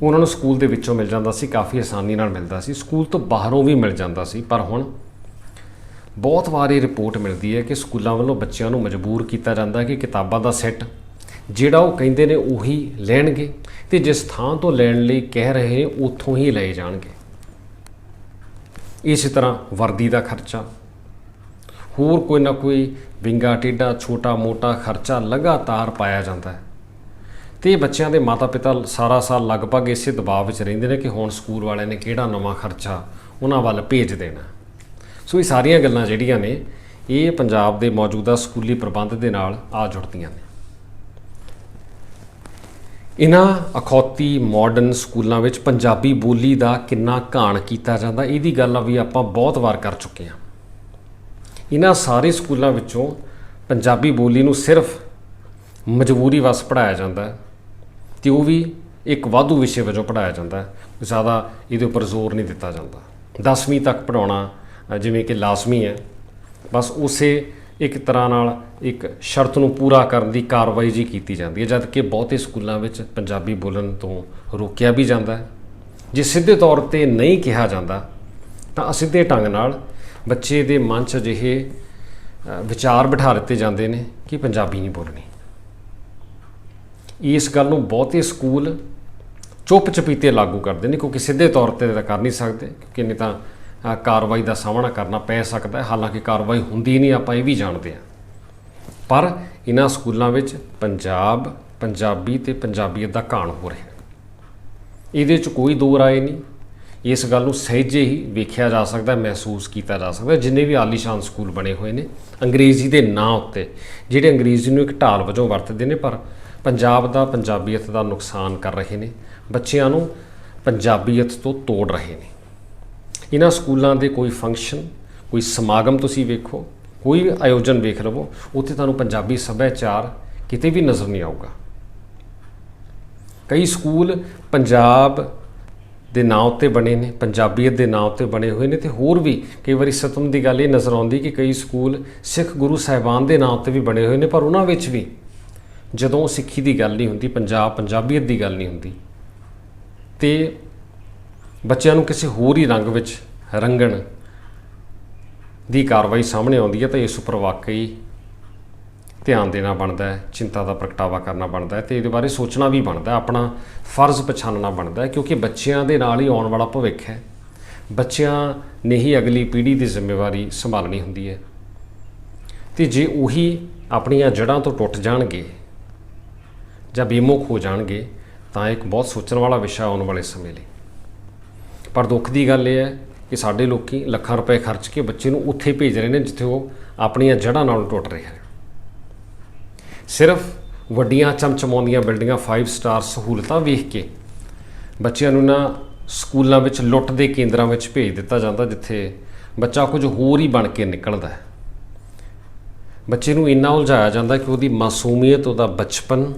ਉਹਨਾਂ ਨੂੰ ਸਕੂਲ ਦੇ ਵਿੱਚੋਂ ਮਿਲ ਜਾਂਦਾ ਸੀ, ਕਾਫੀ ਆਸਾਨੀ ਨਾਲ ਮਿਲਦਾ ਸੀ। ਸਕੂਲ ਤੋਂ ਬਾਹਰੋਂ ਵੀ ਮਿਲ ਜਾਂਦਾ ਸੀ, ਪਰ ਹੁਣ ਬਹੁਤ ਵਾਰ ਇਹ ਰਿਪੋਰਟ ਮਿਲਦੀ ਹੈ ਕਿ ਸਕੂਲਾਂ ਵੱਲੋਂ ਬੱਚਿਆਂ ਨੂੰ ਮਜਬੂਰ ਕੀਤਾ ਜਾਂਦਾ ਕਿ ਕਿਤਾਬਾਂ ਦਾ ਸੈੱਟ ਜਿਹੜਾ ਉਹ ਕਹਿੰਦੇ ਨੇ ਉਹੀ ਲੈਣਗੇ ਤੇ ਜਿਸ ਥਾਂ ਤੋਂ ਲੈਣ ਲਈ ਕਹਿ ਰਹੇ ਨੇ, ਉੱਥੋਂ ਹੀ ਲਏ ਜਾਣਗੇ। ਇਸੇ ਤਰ੍ਹਾਂ ਵਰਦੀ ਦਾ ਖਰਚਾ, ਹੋਰ ਕੋਈ ਨਾ ਕੋਈ ਵਿੰਗਾ ਟੇਢਾ ਛੋਟਾ ਮੋਟਾ ਖਰਚਾ ਲਗਾਤਾਰ ਪਾਇਆ ਜਾਂਦਾ ਹੈ। ਤੇ ਬੱਚਿਆਂ ਦੇ ਮਾਤਾ-ਪਿਤਾ ਸਾਰਾ ਸਾਲ ਲਗਭਗ ਇਸੇ ਦਬਾਅ ਵਿੱਚ ਰਹਿੰਦੇ ਨੇ ਕਿ ਹੁਣ ਸਕੂਲ ਵਾਲਿਆਂ ਨੇ ਕਿਹੜਾ ਨਵਾਂ ਖਰਚਾ ਉਹਨਾਂ ਵੱਲ ਭੇਜ ਦੇਣਾ। ਸੋ ਇਹ ਸਾਰੀਆਂ ਗੱਲਾਂ ਜਿਹੜੀਆਂ ਨੇ, ਇਹ ਪੰਜਾਬ ਦੇ ਮੌਜੂਦਾ ਸਕੂਲੀ ਪ੍ਰਬੰਧ ਦੇ ਨਾਲ ਆ ਜੁੜਦੀਆਂ ਨੇ। ਇਨ੍ਹਾਂ ਅਖੌਤੀ ਮਾਡਰਨ ਸਕੂਲਾਂ ਵਿੱਚ ਪੰਜਾਬੀ ਬੋਲੀ ਦਾ ਕਿੰਨਾ ਘਾਣ ਕੀਤਾ ਜਾਂਦਾ, ਇਹਦੀ ਗੱਲ ਵੀ ਆਪਾਂ ਬਹੁਤ ਵਾਰ ਕਰ ਚੁੱਕੇ ਹਾਂ। ਇਹਨਾਂ ਸਾਰੇ ਸਕੂਲਾਂ ਵਿੱਚੋਂ ਪੰਜਾਬੀ ਬੋਲੀ ਨੂੰ ਸਿਰਫ ਮਜਬੂਰੀ ਵਸ ਪੜਾਇਆ ਜਾਂਦਾ ਹੈ। ਤੇ ਉਹ ਵੀ ਇੱਕ ਵਾਧੂ ਵਿਸ਼ੇ ਵਜੋਂ ਪੜਾਇਆ ਜਾਂਦਾ ਹੈ। ਜ਼ਿਆਦਾ ਇਹਦੇ ਉੱਪਰ ਜ਼ੋਰ ਨਹੀਂ ਦਿੱਤਾ ਜਾਂਦਾ। 10ਵੀਂ ਤੱਕ ਪੜਾਉਣਾ ਜਿਵੇਂ ਕਿ ਲਾਜ਼ਮੀ ਹੈ। ਬਸ ਉਸੇ ਇੱਕ ਤਰ੍ਹਾਂ ਨਾਲ ਇੱਕ ਸ਼ਰਤ ਨੂੰ ਪੂਰਾ ਕਰਨ ਦੀ ਕਾਰਵਾਈ ਜੀ ਕੀਤੀ ਜਾਂਦੀ ਹੈ, ਜਦ ਕਿ ਬਹੁਤੇ ਸਕੂਲਾਂ ਵਿੱਚ ਪੰਜਾਬੀ ਬੋਲਣ ਤੋਂ ਰੋਕਿਆ ਵੀ ਜਾਂਦਾ ਹੈ। ਜੇ ਸਿੱਧੇ ਤੌਰ ਤੇ ਨਹੀਂ ਕਿਹਾ ਜਾਂਦਾ, ਤਾਂ ਅਸਿੱਧੇ ਢੰਗ ਨਾਲ ਬੱਚੇ ਦੇ ਮਨ 'ਚ ਅਜਿਹੇ ਵਿਚਾਰ ਬਿਠਾ ਦਿੱਤੇ ਜਾਂਦੇ ਨੇ ਕਿ ਪੰਜਾਬੀ ਨਹੀਂ ਬੋਲਣੀ। ਇਸ ਗੱਲ ਨੂੰ ਬਹੁਤੇ ਸਕੂਲ ਚੁੱਪ ਚਪੀਤੇ ਲਾਗੂ ਕਰਦੇ ਨੇ, ਕਿਉਂਕਿ ਸਿੱਧੇ ਤੌਰ ਤੇ ਤਾਂ ਕਰ ਨਹੀਂ ਸਕਦੇ, ਕਿਉਂਕਿ ਨਹੀਂ ਤਾਂ ਕਾਰਵਾਈ ਦਾ ਸਾਹਮਣਾ ਕਰਨਾ ਪੈ ਸਕਦਾ ਹੈ। ਹਾਲਾਂਕਿ ਕਾਰਵਾਈ ਹੁੰਦੀ ਨਹੀਂ, ਆਪਾਂ ਇਹ ਵੀ ਜਾਣਦੇ ਹਾਂ। ਪਰ ਇਹਨਾਂ ਸਕੂਲਾਂ ਵਿੱਚ ਪੰਜਾਬ, ਪੰਜਾਬੀ ਤੇ ਪੰਜਾਬੀਅਤ ਦਾ ਘਾਣ ਹੋ ਰਿਹਾ ਇਹਦੇ 'ਚ ਕੋਈ ਦੋ ਰਾਏ ਨਹੀਂ। ਇਸ ਗੱਲ ਨੂੰ ਸਹਿਜੇ ਹੀ ਵੇਖਿਆ ਜਾ ਸਕਦਾ, ਮਹਿਸੂਸ ਕੀਤਾ ਜਾ ਸਕਦਾ। ਜਿੰਨੇ ਵੀ ਆਲੀਸ਼ਾਨ ਸਕੂਲ ਬਣੇ ਹੋਏ ਨੇ, ਅੰਗਰੇਜ਼ੀ ਦੇ ਨਾਂ ਉੱਤੇ, ਜਿਹੜੇ ਅੰਗਰੇਜ਼ੀ ਨੂੰ ਇੱਕ ਢਾਲ ਵਜੋਂ ਵਰਤਦੇ ਨੇ, ਪਰ ਪੰਜਾਬ ਦਾ ਪੰਜਾਬੀਅਤ ਦਾ ਨੁਕਸਾਨ ਕਰ ਰਹੇ ਨੇ, ਬੱਚਿਆਂ ਨੂੰ ਪੰਜਾਬੀਅਤ ਤੋਂ ਤੋੜ ਰਹੇ ਨੇ। ਇਹਨਾਂ ਸਕੂਲਾਂ ਦੇ ਕੋਈ ਫੰਕਸ਼ਨ, ਕੋਈ ਸਮਾਗਮ ਤੁਸੀਂ ਵੇਖੋ, ਕੋਈ ਵੀ ਆਯੋਜਨ ਵੇਖ ਲਵੋ, ਉੱਥੇ ਤੁਹਾਨੂੰ ਪੰਜਾਬੀ ਸੱਭਿਆਚਾਰ ਕਿਤੇ ਵੀ ਨਜ਼ਰ ਨਹੀਂ ਆਊਗਾ। ਕਈ ਸਕੂਲ ਪੰਜਾਬ ਦੇ ਨਾਂ ਉੱਤੇ ਬਣੇ ਨੇ, ਪੰਜਾਬੀਅਤ ਦੇ ਨਾਂ ਉੱਤੇ ਬਣੇ ਹੋਏ ਨੇ ਤੇ ਹੋਰ ਵੀ ਕਈ ਵਾਰੀ ਸਤਮ ਦੀ ਗੱਲ ਇਹ ਨਜ਼ਰ ਆਉਂਦੀ ਕਿ ਕਈ ਸਕੂਲ ਸਿੱਖ ਗੁਰੂ ਸਾਹਿਬਾਨ ਦੇ ਨਾਂ ਉੱਤੇ ਵੀ ਬਣੇ ਹੋਏ ਨੇ, ਪਰ ਉਹਨਾਂ ਵਿੱਚ ਵੀ ਜਦੋਂ ਸਿੱਖੀ ਦੀ ਗੱਲ ਨਹੀਂ ਹੁੰਦੀ, ਪੰਜਾਬ, ਪੰਜਾਬੀਅਤ ਦੀ ਗੱਲ ਨਹੀਂ ਹੁੰਦੀ, ਤੇ ਬੱਚਿਆਂ ਨੂੰ ਕਿਸੇ ਹੋਰ ਹੀ ਰੰਗ ਵਿੱਚ ਰੰਗਣ ਦੀ ਕਾਰਵਾਈ ਸਾਹਮਣੇ ਆਉਂਦੀ ਹੈ, ਤਾਂ ਇਸ ਉੱਪਰ ਵਾਕਈ ਧਿਆਨ ਦੇਣਾ ਬਣਦਾ ਹੈ, ਚਿੰਤਾ ਦਾ ਪ੍ਰਗਟਾਵਾ ਕਰਨਾ ਬਣਦਾ ਹੈ ਤੇ ਇਹਦੇ ਬਾਰੇ ਸੋਚਣਾ ਵੀ ਬਣਦਾ ਹੈ, ਆਪਣਾ ਫਰਜ਼ ਪਛਾਣਨਾ ਬਣਦਾ ਹੈ, ਕਿਉਂਕਿ ਬੱਚਿਆਂ ਦੇ ਨਾਲ ਹੀ ਆਉਣ ਵਾਲਾ ਭਵਿੱਖ ਹੈ। ਬੱਚਿਆਂ ਨੇ ਹੀ ਅਗਲੀ ਪੀੜ੍ਹੀ ਦੀ ਜ਼ਿੰਮੇਵਾਰੀ ਸੰਭਾਲਣੀ ਹੁੰਦੀ ਹੈ। ਤੇ ਜੇ ਉਹੀ ਆਪਣੀਆਂ ਜੜ੍ਹਾਂ ਤੋਂ ਟੁੱਟ ਜਾਣਗੇ ਜਾਂ ਬੇਮੁਖ ਹੋ ਜਾਣਗੇ, ਤਾਂ ਇੱਕ ਬਹੁਤ ਸੋਚਣ ਵਾਲਾ ਵਿਸ਼ਾ ਆਉਣ ਵਾਲੇ ਸਮੇਂ ਲਈ। ਪਰ ਦੁੱਖ ਦੀ ਗੱਲ ਇਹ ਹੈ ਕਿ ਸਾਡੇ ਲੋਕੀ ਲੱਖਾਂ ਰੁਪਏ ਖਰਚ ਕੇ ਬੱਚੇ ਨੂੰ ਉੱਥੇ ਭੇਜ ਰਹੇ ਨੇ ਜਿੱਥੇ ਉਹ ਆਪਣੀਆਂ ਜੜ੍ਹਾਂ ਨਾਲ ਟੁੱਟ ਰਿਹਾ ਹੈ ਸਿਰਫ ਵੱਡੀਆਂ ਚਮਚਮਾਉਂਦੀਆਂ ਬਿਲਡਿੰਗਾਂ 5 ਸਟਾਰ ਸਹੂਲਤਾਂ ਵੇਖ ਕੇ ਬੱਚਿਆਂ ਨੂੰ ਨਾ ਸਕੂਲਾਂ ਵਿੱਚ ਲੁੱਟ ਦੇ ਕੇਂਦਰਾਂ ਵਿੱਚ ਭੇਜ ਦਿੱਤਾ ਜਾਂਦਾ, ਜਿੱਥੇ ਬੱਚਾ ਕੁਝ ਹੋਰ ਹੀ ਬਣ ਕੇ ਨਿਕਲਦਾ ਹੈ। ਬੱਚੇ ਨੂੰ ਇੰਨਾ ਉਲਝਾਇਆ ਜਾਂਦਾ ਕਿ ਉਹਦੀ ਮਾਸੂਮੀਅਤ, ਉਹਦਾ ਬਚਪਨ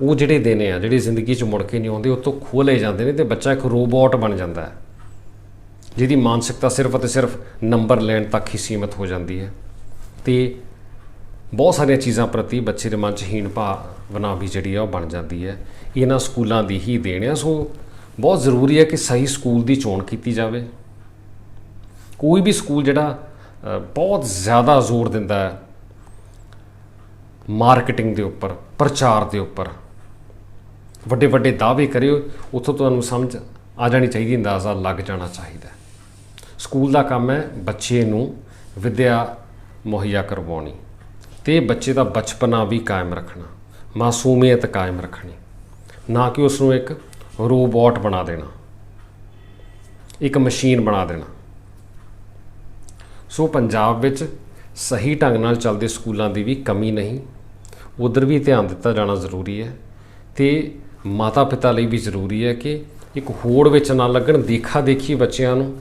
ਉਹ ਜਿਹੜੇ ਦਿਨ ਆ, ਜਿਹੜੇ ਜ਼ਿੰਦਗੀ 'ਚ ਮੁੜ ਕੇ ਨਹੀਂ ਆਉਂਦੇ, ਉਹ ਤੋਂ ਖੋਹ ਲਏ ਜਾਂਦੇ ਨੇ ਤੇ ਬੱਚਾ ਇੱਕ ਰੋਬੋਟ ਬਣ ਜਾਂਦਾ ਹੈ। ਜਿਹਦੀ ਮਾਨਸਿਕਤਾ ਸਿਰਫ ਅਤੇ ਸਿਰਫ ਨੰਬਰ ਲੈਣ ਤੱਕ ਹੀ ਸੀਮਤ ਹੋ ਜਾਂਦੀ ਹੈ। ਤੇ ਬਹੁਤ ਸਾਰੀਆਂ ਚੀਜ਼ਾਂ ਪ੍ਰਤੀ ਬੱਚੇ ਦੇ ਮਨ 'ਚ ਹੀਣ ਭਾਵਨਾ ਵੀ ਜਿਹੜੀ ਆ ਉਹ ਬਣ ਜਾਂਦੀ ਹੈ। ਇਹਨਾਂ ਸਕੂਲਾਂ ਦੀ ਹੀ ਦੇਣ ਆ। ਸੋ ਬਹੁਤ ਜ਼ਰੂਰੀ ਹੈ ਕਿ ਸਹੀ ਸਕੂਲ ਦੀ ਚੋਣ ਕੀਤੀ ਜਾਵੇ। ਕੋਈ ਵੀ ਸਕੂਲ ਜਿਹੜਾ ਬਹੁਤ ਜ਼ਿਆਦਾ ਜ਼ੋਰ ਦਿੰਦਾ ਹੈ। ਮਾਰਕੀਟਿੰਗ ਦੇ ਉੱਪਰ, ਪ੍ਰਚਾਰ ਦੇ ਉੱਪਰ। ਵੱਡੇ ਵੱਡੇ ਦਾਅਵੇ ਕਰਿਓ, ਉੱਥੋਂ ਤੁਹਾਨੂੰ ਸਮਝ ਆ ਜਾਣੀ ਚਾਹੀਦੀ, ਅੰਦਾਜ਼ਾ ਲੱਗ ਜਾਣਾ ਚਾਹੀਦਾ ਸਕੂਲ ਦਾ ਕੰਮ ਹੈ ਬੱਚੇ ਨੂੰ ਵਿਦਿਆ ਮੁਹੱਈਆ ਕਰਵਾਉਣੀ ਤੇ ਬੱਚੇ ਦਾ ਬਚਪਨਾ ਵੀ ਕਾਇਮ ਰੱਖਣਾ, ਮਾਸੂਮੀਅਤ ਕਾਇਮ ਰੱਖਣੀ, ਨਾ ਕਿ ਉਸ ਨੂੰ ਇੱਕ ਰੋਬੋਟ ਬਣਾ ਦੇਣਾ, ਇੱਕ ਮਸ਼ੀਨ ਬਣਾ ਦੇਣਾ। ਸੋ ਪੰਜਾਬ ਵਿੱਚ ਸਹੀ ਢੰਗ ਨਾਲ ਚੱਲਦੇ ਸਕੂਲਾਂ ਦੀ ਵੀ ਕਮੀ ਨਹੀਂ, ਉਧਰ ਵੀ ਧਿਆਨ ਦਿੱਤਾ ਜਾਣਾ ਜ਼ਰੂਰੀ ਹੈ ਤੇ ਮਾਤਾ ਪਿਤਾ ਲਈ ਵੀ ਜ਼ਰੂਰੀ ਹੈ ਕਿ ਇੱਕ ਹੋੜ ਵਿੱਚ ਨਾ ਲੱਗਣ ਦੇਖਾ ਦੇਖੀ ਬੱਚਿਆਂ ਨੂੰ।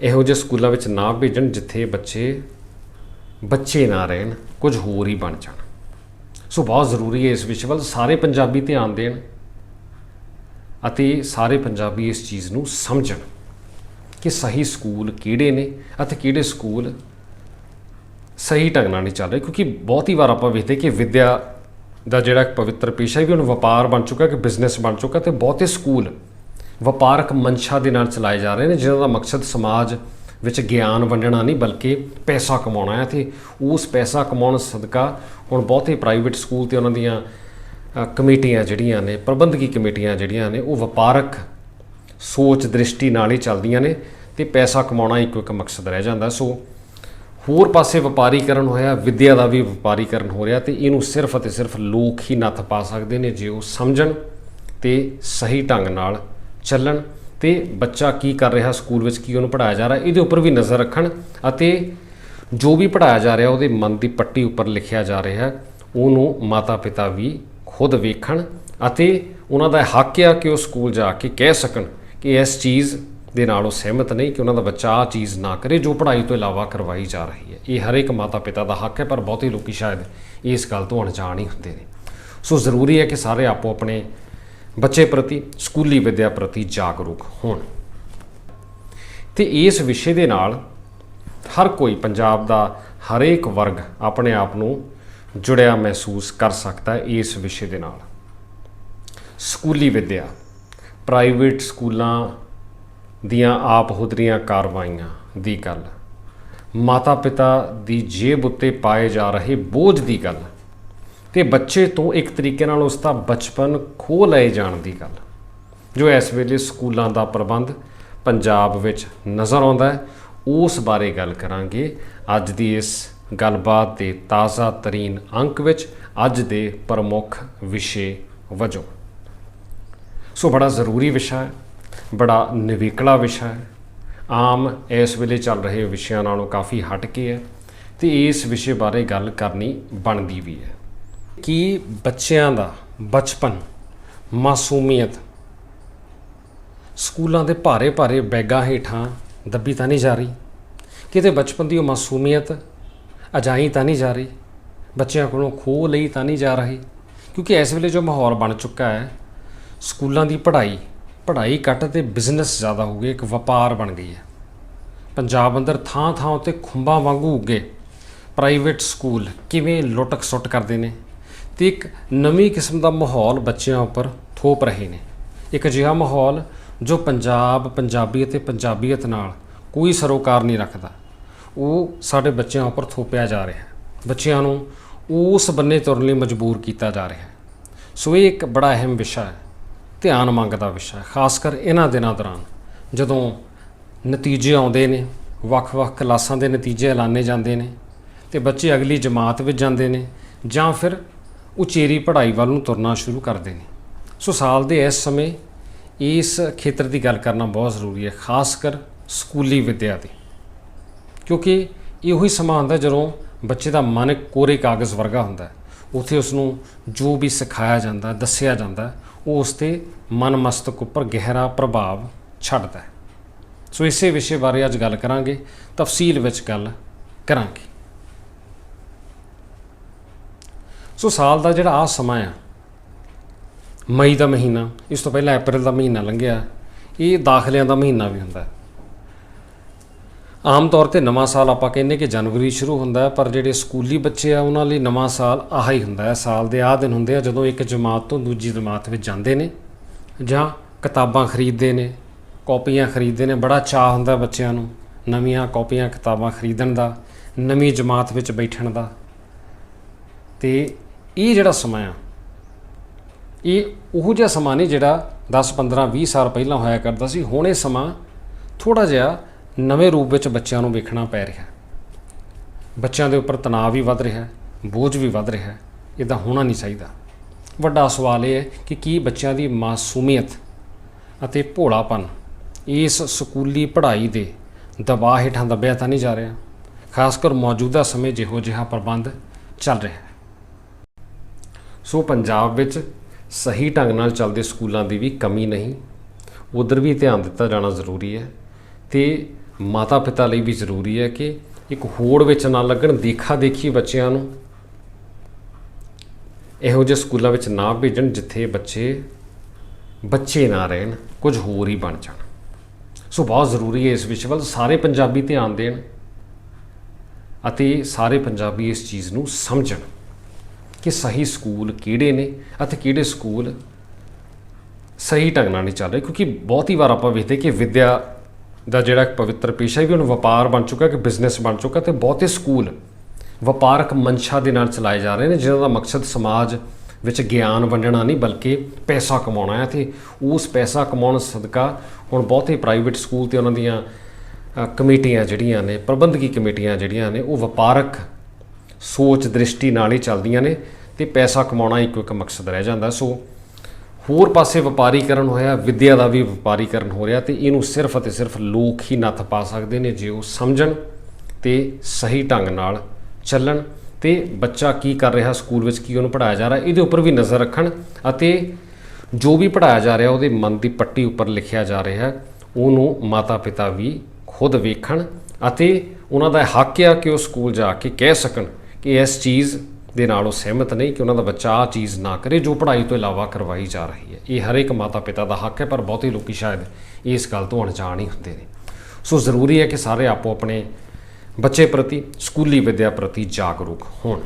ਇਹੋ ਜਿਹੇ ਸਕੂਲਾਂ ਵਿੱਚ ਨਾ ਭੇਜਣ ਜਿੱਥੇ ਬੱਚੇ ਬੱਚੇ ਨਾ ਰਹਿਣ, ਕੁਝ ਹੋਰ ਹੀ ਬਣ ਜਾਣ। ਸੋ ਬਹੁਤ ਜ਼ਰੂਰੀ ਹੈ ਇਸ ਵਿਸ਼ੇ ਵੱਲ ਸਾਰੇ ਪੰਜਾਬੀ ਧਿਆਨ ਦੇਣ ਅਤੇ ਸਾਰੇ ਪੰਜਾਬੀ ਇਸ ਚੀਜ਼ ਨੂੰ ਸਮਝਣ ਕਿ ਸਹੀ ਸਕੂਲ ਕਿਹੜੇ ਨੇ ਅਤੇ ਕਿਹੜੇ ਸਕੂਲ ਸਹੀ ਢੰਗ ਨਾਲ ਨਹੀਂ ਚੱਲ ਰਹੇ। ਕਿਉਂਕਿ ਬਹੁਤੀ ਵਾਰ ਆਪਾਂ ਵੇਖਦੇ ਕਿ ਵਿਦਿਆ ਦਾ ਜਿਹੜਾ ਇੱਕ ਪਵਿੱਤਰ ਪੇਸ਼ਾ ਹੈ, ਵੀ ਹੁਣ ਵਪਾਰ ਬਣ ਚੁੱਕਾ ਕਿ ਬਿਜ਼ਨਸ ਬਣ ਚੁੱਕਾ ਤੇ ਬਹੁਤੇ ਸਕੂਲ ਵਪਾਰਕ ਮਨਸ਼ਾ ਦੇ ਨਾਲ ਚਲਾਏ ਜਾ ਰਹੇ ਨੇ, ਜਿਹਨਾਂ ਦਾ ਮਕਸਦ ਸਮਾਜ ਵਿੱਚ ਗਿਆਨ ਵੰਡਣਾ ਨਹੀਂ, ਬਲਕਿ ਪੈਸਾ ਕਮਾਉਣਾ ਹੈ। ਤੇ ਉਸ ਪੈਸਾ ਕਮਾਉਣ ਸਦਕਾ ਹੁਣ ਬਹੁਤੇ ਪ੍ਰਾਈਵੇਟ ਸਕੂਲ ਤੇ ਉਹਨਾਂ ਦੀਆਂ ਕਮੇਟੀਆਂ ਜਿਹੜੀਆਂ ਨੇ, ਪ੍ਰਬੰਧਕੀ ਕਮੇਟੀਆਂ ਜਿਹੜੀਆਂ ਨੇ, ਉਹ ਵਪਾਰਕ ਸੋਚ ਦ੍ਰਿਸ਼ਟੀ ਨਾਲ ਹੀ ਚੱਲਦੀਆਂ ਨੇ ਤੇ ਪੈਸਾ ਕਮਾਉਣਾ ਇੱਕੋ ਇੱਕ ਮਕਸਦ ਰਹਿ ਜਾਂਦਾ। ਸੋ ਹੋਰ ਪਾਸੇ ਵਪਾਰੀਕਰਨ ਹੋਇਆ, ਵਿਦਿਆ ਦਾ ਵੀ ਵਪਾਰੀਕਰਨ ਹੋ ਰਿਹਾ ਤੇ ਇਹਨੂੰ ਸਿਰਫ ਅਤੇ ਸਿਰਫ ਲੋਕ ਹੀ ਨੱਥ ਪਾ ਸਕਦੇ ਨੇ ਜੇ ਉਹ ਸਮਝਣ ਤੇ ਸਹੀ ਢੰਗ ਨਾਲ ਚੱਲਣ। ਤੇ ਬੱਚਾ ਕੀ ਕਰ ਰਿਹਾ ਸਕੂਲ ਵਿੱਚ, ਕੀ ਉਹਨੂੰ ਪੜਾਇਆ ਜਾ ਰਿਹਾ, ਇਹਦੇ ਉੱਪਰ ਵੀ ਨਜ਼ਰ ਰੱਖਣ ਅਤੇ ਜੋ ਵੀ ਪੜਾਇਆ ਜਾ ਰਿਹਾ, ਉਹਦੇ ਮਨ ਦੀ ਪੱਟੀ ਉੱਪਰ ਲਿਖਿਆ ਜਾ ਰਿਹਾ, ਉਹਨੂੰ ਮਾਤਾ ਪਿਤਾ ਵੀ ਖੁਦ ਵੇਖਣ ਅਤੇ ਉਹਨਾਂ ਦਾ ਹੱਕ ਆ ਕਿ ਉਹ ਸਕੂਲ ਜਾ ਕੇ ਕਹਿ ਸਕਣ ਕਿ ਇਸ ਚੀਜ਼ ਦੇ ਨਾਲ ਉਹ ਸਹਿਮਤ ਨਹੀਂ ਕਿ ਉਹਨਾਂ ਦਾ ਬੱਚਾ ਆ ਚੀਜ਼ ਨਾ ਕਰੇ ਜੋ ਪੜ੍ਹਾਈ ਤੋਂ ਇਲਾਵਾ ਕਰਵਾਈ ਜਾ ਰਹੀ ਹੈ। ਇਹ ਹਰ ਇੱਕ ਮਾਤਾ ਪਿਤਾ ਦਾ ਹੱਕ ਹੈ, ਪਰ ਬਹੁਤੇ ਲੋਕੀ ਸ਼ਾਇਦ ਇਸ ਗੱਲ ਤੋਂ ਅਣਜਾਣ ਹੀ ਹੁੰਦੇ ਨੇ। ਸੋ ਜ਼ਰੂਰੀ ਹੈ ਕਿ ਸਾਰੇ ਆਪੋ ਆਪਣੇ ਬੱਚੇ ਪ੍ਰਤੀ, ਸਕੂਲੀ ਵਿੱਦਿਆ ਪ੍ਰਤੀ ਜਾਗਰੂਕ ਹੋਣ। ਤੇ ਇਸ ਵਿਸ਼ੇ ਦੇ ਨਾਲ ਹਰ ਕੋਈ ਪੰਜਾਬ ਦਾ ਹਰੇਕ ਵਰਗ ਆਪਣੇ ਆਪ ਨੂੰ ਜੁੜਿਆ ਮਹਿਸੂਸ ਕਰ ਸਕਦਾ ਹੈ ਇਸ ਵਿਸ਼ੇ ਦੇ ਨਾਲ। ਸਕੂਲੀ ਵਿੱਦਿਆ, ਪ੍ਰਾਈਵੇਟ ਸਕੂਲਾਂ ਦੀਆਂ ਆਪ ਹੁਦਰੀਆਂ ਕਾਰਵਾਈਆਂ ਦੀ ਗੱਲ। ਮਾਤਾ ਪਿਤਾ ਦੀ ਜੇਬ ਉੱਤੇ ਪਾਏ ਜਾ ਰਹੇ ਬੋਝ ਦੀ ਗੱਲ ਤੇ ਬੱਚੇ ਤੋਂ ਇੱਕ ਤਰੀਕੇ ਨਾਲ ਉਸ ਦਾ ਬਚਪਨ ਖੋਹ ਲਏ ਜਾਣ ਦੀ ਗੱਲ, ਜੋ ਇਸ ਵੇਲੇ ਸਕੂਲਾਂ ਦਾ ਪ੍ਰਬੰਧ ਪੰਜਾਬ ਵਿੱਚ ਨਜ਼ਰ ਆਉਂਦਾ ਹੈ। ਉਸ ਬਾਰੇ ਗੱਲ ਕਰਾਂਗੇ ਅੱਜ ਦੀ ਇਸ ਗੱਲਬਾਤ ਦੇ ਤਾਜ਼ਾ ਤਰੀਨ ਅੰਕ ਵਿੱਚ ਅੱਜ ਦੇ ਪ੍ਰਮੁੱਖ ਵਿਸ਼ੇ ਵਜੋਂ। ਸੋ ਬੜਾ ਜ਼ਰੂਰੀ ਵਿਸ਼ਾ ਹੈ। ਬੜਾ ਨਿਵੇਕਲਾ ਵਿਸ਼ਾ ਹੈ। ਆਮ ਇਸ ਵੇਲੇ ਚੱਲ ਰਹੇ ਵਿਸ਼ਿਆਂ ਨਾਲੋਂ ਕਾਫੀ ਹਟ ਕੇ ਹੈ ਤੇ ਇਸ ਵਿਸ਼ੇ ਬਾਰੇ ਗੱਲ ਕਰਨੀ ਬਣਦੀ ਵੀ ਹੈ। ਕਿ ਬੱਚਿਆਂ ਦਾ ਬਚਪਨ, ਮਾਸੂਮੀਅਤ, ਸਕੂਲਾਂ ਦੇ ਭਾਰੇ ਭਾਰੇ ਬੈਗਾਂ ਹੇਠਾਂ ਦੱਬੀ ਤਾਂ ਨਹੀਂ ਜਾ ਰਹੀ? ਕਿਤੇ ਬਚਪਨ ਦੀ ਉਹ ਮਾਸੂਮੀਅਤ ਅਜਾਈ ਤਾਂ ਨਹੀਂ ਜਾ ਰਹੀ? ਬੱਚਿਆਂ ਕੋਲੋਂ ਖੋਹ ਲਈ ਤਾਂ ਨਹੀਂ ਜਾ ਰਹੀ? ਕਿਉਂਕਿ ਇਸ ਵੇਲੇ ਜੋ ਮਾਹੌਲ ਬਣ ਚੁੱਕਾ ਹੈ, ਸਕੂਲਾਂ ਦੀ ਪੜ੍ਹਾਈ ਪੜ੍ਹਾਈ ਘੱਟ ਤੇ ਬਿਜ਼ਨਸ ਜ਼ਿਆਦਾ ਹੋ ਗਿਆ ਇੱਕ ਵਪਾਰ ਬਣ ਗਈ ਹੈ। ਪੰਜਾਬ ਅੰਦਰ ਥਾਂ ਥਾਂ ਉੱਤੇ ਖੁੰਬਾਂ ਵਾਂਗੂ ਉੱਗੇ। ਪ੍ਰਾਈਵੇਟ ਸਕੂਲ ਕਿਵੇਂ ਲੁੱਟਕ ਸੁੱਟ ਕਰਦੇ ਨੇ ਤੇ ਇੱਕ ਨਵੀਂ ਕਿਸਮ ਦਾ ਮਾਹੌਲ ਬੱਚਿਆਂ ਉੱਪਰ ਥੋਪ ਰਹੇ ਨੇ। ਇੱਕ ਅਜਿਹਾ ਮਾਹੌਲ ਜੋ ਪੰਜਾਬ, ਪੰਜਾਬੀ ਅਤੇ ਪੰਜਾਬੀਅਤ ਨਾਲ ਕੋਈ ਸਰੋਕਾਰ ਨਹੀਂ ਰੱਖਦਾ। ਉਹ ਸਾਡੇ ਬੱਚਿਆਂ ਉੱਪਰ ਥੋਪਿਆ ਜਾ ਰਿਹਾ ਹੈ। ਬੱਚਿਆਂ ਨੂੰ ਉਸ ਬੰਨੇ ਤੁਰਨ ਲਈ ਮਜਬੂਰ ਕੀਤਾ ਜਾ ਰਿਹਾ ਹੈ। ਸੋ ਇਹ ਇੱਕ ਬੜਾ ਅਹਿਮ ਵਿਸ਼ਾ ਹੈ। ਧਿਆਨ ਮੰਗਦਾ ਵਿਸ਼ਾ ਹੈ, ਖਾਸ ਕਰ ਇਹਨਾਂ ਦਿਨਾਂ ਦੌਰਾਨ, ਜਦੋਂ ਨਤੀਜੇ ਆਉਂਦੇ ਨੇ, ਵੱਖ-ਵੱਖ ਕਲਾਸਾਂ ਦੇ ਨਤੀਜੇ ਐਲਾਨੇ ਜਾਂਦੇ ਨੇ, ਤੇ ਬੱਚੇ ਅਗਲੀ ਜਮਾਤ ਵਿੱਚ ਜਾਂਦੇ ਨੇ, ਜਾਂ ਫਿਰ ਉਚੇਰੀ ਪੜ੍ਹਾਈ ਵੱਲ ਨੂੰ ਤੁਰਨਾ ਸ਼ੁਰੂ ਕਰਦੇ ਨੇ। ਸੋ ਸਾਲ ਦੇ ਇਸ ਸਮੇਂ ਇਸ ਖੇਤਰ ਦੀ ਗੱਲ ਕਰਨਾ ਬਹੁਤ ਜ਼ਰੂਰੀ ਹੈ, ਖਾਸ ਕਰ ਸਕੂਲੀ ਵਿੱਦਿਆ ਦੀ। ਕਿਉਂਕਿ ਇਹੋ ਹੀ ਸਮਾਂ ਹੁੰਦਾ ਜਦੋਂ ਬੱਚੇ ਦਾ ਮਨ ਕੋਰੇ ਕਾਗਜ਼ ਵਰਗਾ ਹੁੰਦਾ ਹੈ। ਉਥੇ ਉਸ ਨੂੰ ਜੋ ਵੀ ਸਿਖਾਇਆ ਜਾਂਦਾ, ਦੱਸਿਆ ਜਾਂਦਾ, ਉਹ ਉਸ ਤੇ ਮਨ ਮਸਤਕ ਉੱਪਰ ਗਹਿਰਾ ਪ੍ਰਭਾਵ ਛੱਡਦਾ ਹੈ। ਸੋ ਇਸੇ ਵਿਸ਼ੇ ਬਾਰੇ ਅੱਜ ਗੱਲ ਕਰਾਂਗੇ, ਤਫਸੀਲ ਵਿੱਚ ਗੱਲ ਕਰਾਂਗੇ। ਸੋ ਸਾਲ ਦਾ ਜਿਹੜਾ ਆ ਸਮਾਂ ਆ, ਮਈ ਦਾ ਮਹੀਨਾ, ਇਸ ਤੋਂ ਪਹਿਲਾਂ ਅਪ੍ਰੈਲ ਦਾ ਮਹੀਨਾ ਲੰਘਿਆ, ਇਹ ਦਾਖਲਿਆਂ ਦਾ ਮਹੀਨਾ ਵੀ ਹੁੰਦਾ ਆਮ ਤੌਰ ਤੇ ਨਵਾਂ ਸਾਲ ਆਪਾਂ ਕਹਿੰਦੇ ਕਿ ਜਨਵਰੀ ਸ਼ੁਰੂ ਹੁੰਦਾ ਪਰ ਜਿਹੜੇ ਸਕੂਲੀ ਬੱਚੇ ਆ, ਉਹਨਾਂ ਲਈ ਨਵਾਂ ਸਾਲ ਆਹ ਹੀ ਹੁੰਦਾ ਹੈ। ਸਾਲ ਦੇ ਆਹ ਦਿਨ ਹੁੰਦੇ ਆ ਜਦੋਂ ਇੱਕ ਜਮਾਤ ਤੋਂ ਦੂਜੀ ਜਮਾਤ ਵਿੱਚ ਜਾਂਦੇ ਨੇ ਜਾਂ ਕਿਤਾਬਾਂ ਖਰੀਦਦੇ ਨੇ, ਕਾਪੀਆਂ ਖਰੀਦਦੇ ਨੇ। ਬੜਾ ਚਾਹ ਹੁੰਦਾ ਬੱਚਿਆਂ ਨੂੰ ਨਵੀਆਂ ਕਾਪੀਆਂ, ਕਿਤਾਬਾਂ ਖਰੀਦਣ ਦਾ, ਨਵੀਂ ਜਮਾਤ ਵਿੱਚ ਬੈਠਣ ਦਾ। ਤੇ ਇਹ ਜਿਹੜਾ ਸਮਾਂ ਆ, ਇਹ ਉਹ ਜਿਹਾ ਸਮਾਂ ਨਹੀਂ ਜਿਹੜਾ 10 15 20 ਸਾਲ ਪਹਿਲਾਂ ਹੋਇਆ ਕਰਦਾ ਸੀ। ਹੁਣ ਇਹ ਸਮਾਂ ਥੋੜਾ ਜਿਹਾ ਨਵੇਂ ਰੂਪ ਵਿੱਚ ਬੱਚਿਆਂ ਨੂੰ ਵੇਖਣਾ ਪੈ ਰਿਹਾ ਬੱਚਿਆਂ ਦੇ ਉੱਪਰ ਤਣਾਅ ਵੀ ਵੱਧ ਰਿਹਾ ਬੋਝ ਵੀ ਵੱਧ ਰਿਹਾ ਹੈ ਇਦਾਂ ਹੋਣਾ ਨਹੀਂ ਚਾਹੀਦਾ। ਵੱਡਾ ਸਵਾਲ ਇਹ ਹੈ ਕਿ ਕੀ ਬੱਚਿਆਂ ਦੀ ਮਾਸੂਮੀਅਤ ਅਤੇ ਭੋਲਾਪਨ ਇਸ ਸਕੂਲੀ ਪੜ੍ਹਾਈ ਦੇ ਦਬਾਅ ਹੇਠਾਂ ਦੱਬਿਆ ਤਾਂ ਨਹੀਂ ਜਾ ਰਿਹਾ? ਖਾਸ ਕਰ ਮੌਜੂਦਾ ਸਮੇਂ ਜਿਹੋ ਜਿਹਾ ਪ੍ਰਬੰਧ ਚੱਲ ਰਿਹਾ ਹੈ। ਸੋ ਪੰਜਾਬ ਵਿੱਚ ਸਹੀ ਢੰਗ ਨਾਲ ਚੱਲਦੇ ਸਕੂਲਾਂ ਦੀ ਵੀ ਕਮੀ ਨਹੀਂ, ਉਧਰ ਵੀ ਧਿਆਨ ਦਿੱਤਾ ਜਾਣਾ ਜ਼ਰੂਰੀ ਹੈ ਤੇ ਮਾਤਾ ਪਿਤਾ ਲਈ ਵੀ ਜ਼ਰੂਰੀ ਹੈ ਕਿ ਇੱਕ ਹੋੜ ਵਿੱਚ ਨਾ ਲੱਗਣ ਦੇਖਾ ਦੇਖੀ ਬੱਚਿਆਂ ਨੂੰ। ਇਹੋ ਜਿਹੇ ਸਕੂਲਾਂ ਵਿੱਚ ਨਾ ਭੇਜਣ ਜਿੱਥੇ ਬੱਚੇ ਬੱਚੇ ਨਾ ਰਹਿਣ, ਕੁਝ ਹੋਰ ਹੀ ਬਣ ਜਾਣ। ਸੋ ਬਹੁਤ ਜ਼ਰੂਰੀ ਹੈ ਇਸ ਵਿਸ਼ੇ ਵੱਲ ਸਾਰੇ ਪੰਜਾਬੀ ਧਿਆਨ ਦੇਣ ਅਤੇ ਸਾਰੇ ਪੰਜਾਬੀ ਇਸ ਚੀਜ਼ ਨੂੰ ਸਮਝਣ ਕਿ ਸਹੀ ਸਕੂਲ ਕਿਹੜੇ ਨੇ ਅਤੇ ਕਿਹੜੇ ਸਕੂਲ ਸਹੀ ਢੰਗ ਨਾਲ ਨਹੀਂ ਚੱਲ ਰਹੇ। ਕਿਉਂਕਿ ਬਹੁਤ ਹੀ ਵਾਰ ਆਪਾਂ ਵੇਖਦੇ ਕਿ ਵਿਦਿਆ ਦਾ ਜਿਹੜਾ ਇੱਕ ਪਵਿੱਤਰ ਪੇਸ਼ਾ ਹੈ, ਵੀ ਹੁਣ ਵਪਾਰ ਬਣ ਚੁੱਕਾ ਕਿ ਬਿਜ਼ਨਸ ਬਣ ਚੁੱਕਾ ਤੇ ਬਹੁਤੇ ਸਕੂਲ ਵਪਾਰਕ ਮਨਸ਼ਾ ਦੇ ਨਾਲ ਚਲਾਏ ਜਾ ਰਹੇ ਨੇ, ਜਿਹਨਾਂ ਦਾ ਮਕਸਦ ਸਮਾਜ ਵਿੱਚ ਗਿਆਨ ਵੰਡਣਾ ਨਹੀਂ, ਬਲਕਿ ਪੈਸਾ ਕਮਾਉਣਾ ਹੈ। ਤੇ ਉਸ ਪੈਸਾ ਕਮਾਉਣ ਸਦਕਾ ਹੁਣ ਬਹੁਤੇ ਪ੍ਰਾਈਵੇਟ ਸਕੂਲ ਤੇ ਉਹਨਾਂ ਦੀਆਂ ਕਮੇਟੀਆਂ ਜਿਹੜੀਆਂ ਨੇ, ਪ੍ਰਬੰਧਕੀ ਕਮੇਟੀਆਂ ਜਿਹੜੀਆਂ ਨੇ, ਉਹ ਵਪਾਰਕ ਸੋਚ ਦ੍ਰਿਸ਼ਟੀ ਨਾਲ ਹੀ ਚੱਲਦੀਆਂ ਨੇ ਤੇ ਪੈਸਾ ਕਮਾਉਣਾ ਇੱਕੋ ਇੱਕ ਮਕਸਦ ਰਹਿ ਜਾਂਦਾ। ਸੋ ਹੋਰ ਪਾਸੇ ਵਪਾਰੀਕਰਨ ਹੋਇਆ, ਵਿਦਿਆ ਦਾ ਵੀ ਵਪਾਰੀਕਰਨ ਹੋ ਰਿਹਾ ਤੇ ਇਹਨੂੰ ਸਿਰਫ ਅਤੇ ਸਿਰਫ ਲੋਕ ਹੀ ਨੱਥ ਪਾ ਸਕਦੇ ਨੇ ਜੇ ਉਹ ਸਮਝਣ ਤੇ ਸਹੀ ਢੰਗ ਨਾਲ ਚੱਲਣ। ਤੇ ਬੱਚਾ ਕੀ ਕਰ ਰਿਹਾ ਸਕੂਲ ਵਿੱਚ, ਕੀ ਉਹਨੂੰ ਪੜਾਇਆ ਜਾ ਰਿਹਾ, ਇਹਦੇ ਉੱਪਰ ਵੀ ਨਜ਼ਰ ਰੱਖਣ ਅਤੇ ਜੋ ਵੀ ਪੜਾਇਆ ਜਾ ਰਿਹਾ, ਉਹਦੇ ਮਨ ਦੀ ਪੱਟੀ ਉੱਪਰ ਲਿਖਿਆ ਜਾ ਰਿਹਾ, ਉਹਨੂੰ ਮਾਤਾ ਪਿਤਾ ਵੀ ਖੁਦ ਵੇਖਣ ਅਤੇ ਉਹਨਾਂ ਦਾ ਹੱਕ ਆ ਕਿ ਉਹ ਸਕੂਲ ਜਾ ਕੇ ਕਹਿ ਸਕਣ ਕਿ ਇਸ ਚੀਜ਼ ਦੇ ਨਾਲ ਉਹ ਸਹਿਮਤ ਨਹੀਂ ਕਿ ਉਹਨਾਂ ਦਾ ਬੱਚਾ ਆ ਚੀਜ਼ ਨਾ ਕਰੇ ਜੋ ਪੜ੍ਹਾਈ ਤੋਂ ਇਲਾਵਾ ਕਰਵਾਈ ਜਾ ਰਹੀ ਹੈ। ਇਹ ਹਰ ਇੱਕ ਮਾਤਾ ਪਿਤਾ ਦਾ ਹੱਕ ਹੈ, ਪਰ ਬਹੁਤੇ ਲੋਕੀ ਸ਼ਾਇਦ ਇਸ ਗੱਲ ਤੋਂ ਅਣਜਾਣ ਹੀ ਹੁੰਦੇ ਨੇ। ਸੋ ਜ਼ਰੂਰੀ ਹੈ ਕਿ ਸਾਰੇ ਆਪੋ ਆਪਣੇ ਬੱਚੇ ਪ੍ਰਤੀ, ਸਕੂਲੀ ਵਿਦਿਆ ਪ੍ਰਤੀ ਜਾਗਰੂਕ ਹੋਣ।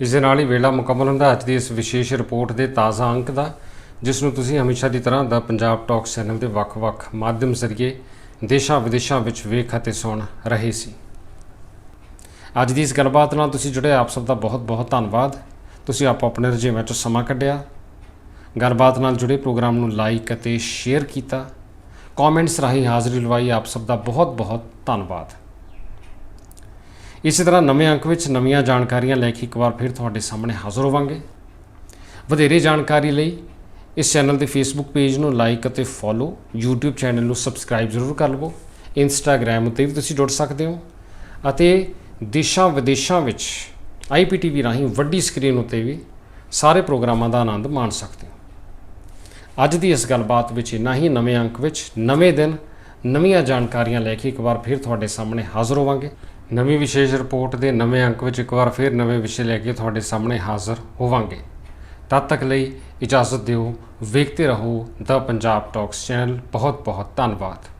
ਇਸ ਦੇ ਨਾਲ ਹੀ ਵੇਲਾ ਮੁਕੰਮਲ ਹੁੰਦਾ ਅੱਜ ਦੀ ਇਸ ਵਿਸ਼ੇਸ਼ ਰਿਪੋਰਟ ਦੇ ਤਾਜ਼ਾ ਅੰਕ ਦਾ, ਜਿਸ ਨੂੰ ਤੁਸੀਂ ਹਮੇਸ਼ਾ ਦੀ ਤਰ੍ਹਾਂ ਦਾ ਪੰਜਾਬ ਟਾਕ ਚੈਨਲ ਦੇ ਵੱਖ-ਵੱਖ ਮਾਧਿਅਮ ਜ਼ਰੀਏ ਦੇਸ਼ਾਂ ਵਿਦੇਸ਼ਾਂ ਵਿੱਚ ਵੇਖ ਅਤੇ ਸੁਣ ਰਹੇ ਸੀ। ਅੱਜ ਦੀ ਇਸ ਗੱਲਬਾਤ ਨਾਲ ਤੁਸੀਂ ਜੁੜੇ ਆਪ ਸਭ ਦਾ ਬਹੁਤ-ਬਹੁਤ ਧੰਨਵਾਦ। ਤੁਸੀਂ ਆਪੋ ਆਪਣੇ ਰੁਝੇਵਿਆਂ ਚੋਂ ਸਮਾਂ ਕੱਢਿਆ। ਗੱਲਬਾਤ ਨਾਲ ਜੁੜੇ ਪ੍ਰੋਗਰਾਮ ਨੂੰ ਲਾਈਕ ਅਤੇ ਸ਼ੇਅਰ ਕੀਤਾ। ਕਮੈਂਟਸ ਰਾਹੀਂ ਹਾਜ਼ਰੀ ਲਵਾਈ ਆਪ ਸਭ ਦਾ ਬਹੁਤ-ਬਹੁਤ ਧੰਨਵਾਦ। ਇਸੇ ਤਰ੍ਹਾਂ ਨਵੇਂ ਅੰਕ ਵਿੱਚ ਨਵੀਆਂ ਜਾਣਕਾਰੀਆਂ ਲੈ ਕੇ ਇੱਕ ਵਾਰ ਫਿਰ ਤੁਹਾਡੇ ਸਾਹਮਣੇ ਹਾਜ਼ਰ ਹੋਵਾਂਗੇ। ਵਧੇਰੇ ਜਾਣਕਾਰੀ ਲਈ ਇਸ ਚੈਨਲ ਦੇ ਫੇਸਬੁੱਕ ਪੇਜ ਨੂੰ ਲਾਈਕ ਅਤੇ ਫੋਲੋ YouTube ਚੈਨਲ ਨੂੰ ਸਬਸਕ੍ਰਾਈਬ ਜ਼ਰੂਰ ਕਰ ਲਵੋ। Instagram ਉੱਤੇ ਵੀ ਤੁਸੀਂ ਜੁੜ ਸਕਦੇ ਹੋ। ਅਤੇ ਦੇਸ਼ਾਂ ਵਿਦੇਸ਼ਾਂ ਵਿੱਚ IPTV ਰਾਹੀਂ ਵੱਡੀ ਸਕਰੀਨ ਉੱਤੇ ਵੀ ਸਾਰੇ ਪ੍ਰੋਗਰਾਮਾਂ ਦਾ ਆਨੰਦ ਮਾਣ ਸਕਦੇ ਹੋ। ਅੱਜ ਦੀ ਇਸ ਗੱਲਬਾਤ ਵਿੱਚ ਇੰਨਾ ਹੀ। ਨਵੇਂ ਅੰਕ ਵਿੱਚ ਨਵੇਂ ਦਿਨ, ਨਵੀਆਂ ਜਾਣਕਾਰੀਆਂ ਲੈ ਕੇ ਇੱਕ ਵਾਰ ਫਿਰ ਤੁਹਾਡੇ ਸਾਹਮਣੇ ਹਾਜ਼ਰ ਹੋਵਾਂਗੇ। ਨਵੀਂ ਵਿਸ਼ੇਸ਼ ਰਿਪੋਰਟ ਦੇ ਨਵੇਂ ਅੰਕ ਵਿੱਚ ਇੱਕ ਵਾਰ ਫਿਰ ਨਵੇਂ ਵਿਸ਼ੇ ਲੈ ਕੇ ਤੁਹਾਡੇ ਸਾਹਮਣੇ ਹਾਜ਼ਰ ਹੋਵਾਂਗੇ। ਤਦ ਤੱਕ ਲਈ ਇਜਾਜ਼ਤ ਦਿਓ। ਵੇਖਦੇ ਰਹੋ ਦ ਪੰਜਾਬ ਟਾਕਸ ਚੈਨਲ। ਬਹੁਤ ਬਹੁਤ ਧੰਨਵਾਦ।